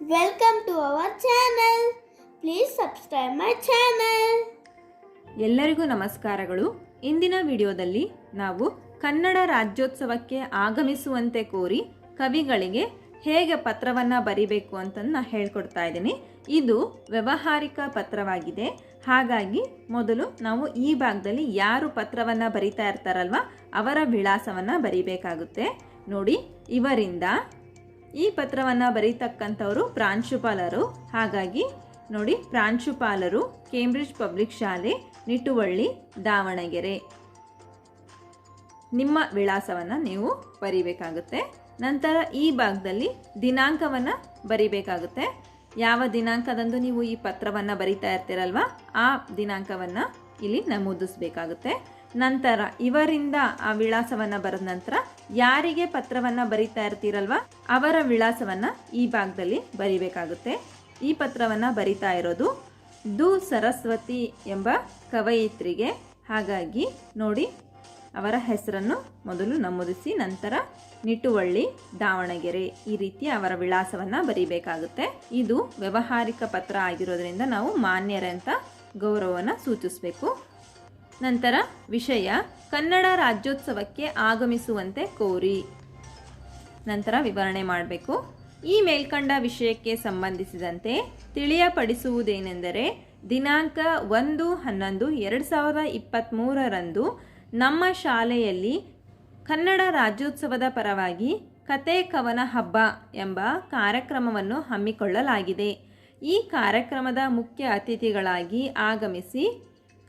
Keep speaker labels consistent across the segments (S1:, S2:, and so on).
S1: Welcome to our channel. Please subscribe my channel.
S2: ಎಲ್ಲರಿಗೂ ನಮಸ್ಕಾರಗಳು ಇಂದಿನ ವಿಡಿಯೋದಲ್ಲಿ ನಾವು ಕನ್ನಡ ರಾಜ್ಯೋತ್ಸವಕ್ಕೆ ಆಗಮಿಸುವಂತೆ ಕೋರಿ ಕವಿಗಳಿಗೆ ಹೇಗೆ ಪತ್ರವನ್ನು ಬರಿಬೇಕು ಅಂತ ನಾ ಹೇಳ್ಕೊಡ್ತಾ ಇದ್ದೀನಿ ಇದು ವ್ಯಾವಹಾರಿಕ ಪತ್ರವಾಗಿದೆ ಹಾಗಾಗಿ ಮೊದಲು ನಾವು ಈ ಭಾಗದಲ್ಲಿ ಯಾರು ಪತ್ರವನ್ನು ಬರಿತಾ ಇರ್ತಾರಲ್ವ, ಅವರ ವಿಳಾಸವನ್ನು ಬರಿಬೇಕಾಗುತ್ತೆ ನೋಡಿ, ಇವರಿಂದ ಈ ಪತ್ರವನ್ನು ಬರೀತಕ್ಕಂಥವರು ಪ್ರಾಂಶುಪಾಲರು. ಹಾಗಾಗಿ ನೋಡಿ, ಪ್ರಾಂಶುಪಾಲರು ಕೇಂಬ್ರಿಡ್ಜ್ ಪಬ್ಲಿಕ್ ಶಾಲೆ, ನಿಟುವಳ್ಳಿ, ದಾವಣಗೆರೆ. ನಿಮ್ಮ ವಿಳಾಸವನ್ನು ನೀವು ಬರಿಬೇಕಾಗುತ್ತೆ. ನಂತರ ಈ ಭಾಗದಲ್ಲಿ ದಿನಾಂಕವನ್ನು ಬರಿಬೇಕಾಗುತ್ತೆ. ಯಾವ ದಿನಾಂಕದಂದು ನೀವು ಈ ಪತ್ರವನ್ನು ಬರಿತಾ ಇರ್ತೀರಲ್ವ, ಆ ದಿನಾಂಕವನ್ನು ಇಲ್ಲಿ ನಮೂದಿಸಬೇಕಾಗುತ್ತೆ. ನಂತರ ಇವರಿಂದ ಆ ವಿಳಾಸವನ್ನು ಬರೆದ ನಂತರ ಯಾರಿಗೆ ಪತ್ರವನ್ನು ಬರಿತಾ ಇರ್ತೀರಲ್ವ, ಅವರ ವಿಳಾಸವನ್ನು ಈ ಭಾಗದಲ್ಲಿ ಬರಿಬೇಕಾಗುತ್ತೆ. ಈ ಪತ್ರವನ್ನು ಬರಿತಾ ಇರೋದು ದು ಸರಸ್ವತಿ ಎಂಬ ಕವಯಿತ್ರಿಗೆ. ಹಾಗಾಗಿ ನೋಡಿ, ಅವರ ಹೆಸರನ್ನು ಮೊದಲು ನಮೂದಿಸಿ, ನಂತರ ನಿಟುವಳ್ಳಿ, ದಾವಣಗೆರೆ ಈ ರೀತಿ ಅವರ ವಿಳಾಸವನ್ನು ಬರಿಬೇಕಾಗುತ್ತೆ. ಇದು ವ್ಯವಹಾರಿಕ ಪತ್ರ ಆಗಿರೋದ್ರಿಂದ ನಾವು ಮಾನ್ಯರೇ ಅಂತ ಗೌರವವನ್ನು ಸೂಚಿಸಬೇಕು. ನಂತರ ವಿಷಯ ಕನ್ನಡ ರಾಜ್ಯೋತ್ಸವಕ್ಕೆ ಆಗಮಿಸುವಂತೆ ಕೋರಿ. ನಂತರ ವಿವರಣೆ ಮಾಡಬೇಕು. ಈ ಮೇಲ್ಕಂಡ ವಿಷಯಕ್ಕೆ ಸಂಬಂಧಿಸಿದಂತೆ ತಿಳಿಯಪಡಿಸುವುದೇನೆಂದರೆ ದಿನಾಂಕ ಒಂದು ಹನ್ನೊಂದು ಎರಡು ಸಾವಿರದ ಇಪ್ಪತ್ತ್ಮೂರರಂದು ನಮ್ಮ ಶಾಲೆಯಲ್ಲಿ ಕನ್ನಡ ರಾಜ್ಯೋತ್ಸವದ ಪರವಾಗಿ ಕತೆ ಕವನ ಹಬ್ಬ ಎಂಬ ಕಾರ್ಯಕ್ರಮವನ್ನು ಹಮ್ಮಿಕೊಳ್ಳಲಾಗಿದೆ. ಈ ಕಾರ್ಯಕ್ರಮದ ಮುಖ್ಯ ಅತಿಥಿಗಳಾಗಿ ಆಗಮಿಸಿ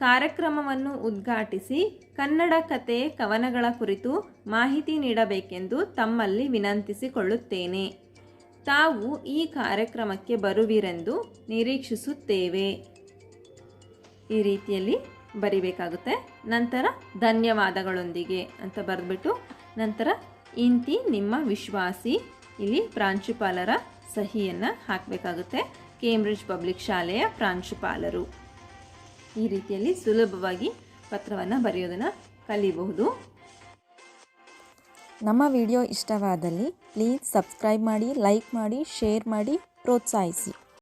S2: ಕಾರ್ಯಕ್ರಮವನ್ನು ಉದ್ಘಾಟಿಸಿ ಕನ್ನಡ ಕತೆ ಕವನಗಳ ಕುರಿತು ಮಾಹಿತಿ ನೀಡಬೇಕೆಂದು ತಮ್ಮಲ್ಲಿ ವಿನಂತಿಸಿಕೊಳ್ಳುತ್ತೇನೆ. ತಾವು ಈ ಕಾರ್ಯಕ್ರಮಕ್ಕೆ ಬರುವಿರೆಂದು ನಿರೀಕ್ಷಿಸುತ್ತೇವೆ. ಈ ರೀತಿಯಲ್ಲಿ ಬರಿಬೇಕಾಗುತ್ತೆ. ನಂತರ ಧನ್ಯವಾದಗಳೊಂದಿಗೆ ಅಂತ ಬರೆದ್ಬಿಟ್ಟು ನಂತರ ಇಂತಿ ನಿಮ್ಮ ವಿಶ್ವಾಸಿ, ಇಲ್ಲಿ ಪ್ರಾಂಶುಪಾಲರ ಸಹಿಯನ್ನು ಹಾಕಬೇಕಾಗುತ್ತೆ. ಕೇಂಬ್ರಿಡ್ಜ್ ಪಬ್ಲಿಕ್ ಶಾಲೆಯ ಪ್ರಾಂಶುಪಾಲರು. ಈ ರೀತಿಯಲ್ಲಿ ಸುಲಭವಾಗಿ ಪತ್ರವನ್ನು ಬರೆಯೋದನ್ನು ಕಲಿಬಹುದು.
S3: ನಮ್ಮ ವಿಡಿಯೋ ಇಷ್ಟವಾದಲ್ಲಿ ಪ್ಲೀಸ್ ಸಬ್ಸ್ಕ್ರೈಬ್ ಮಾಡಿ ಲೈಕ್ ಮಾಡಿ ಶೇರ್ ಮಾಡಿ, ಪ್ರೋತ್ಸಾಹಿಸಿ.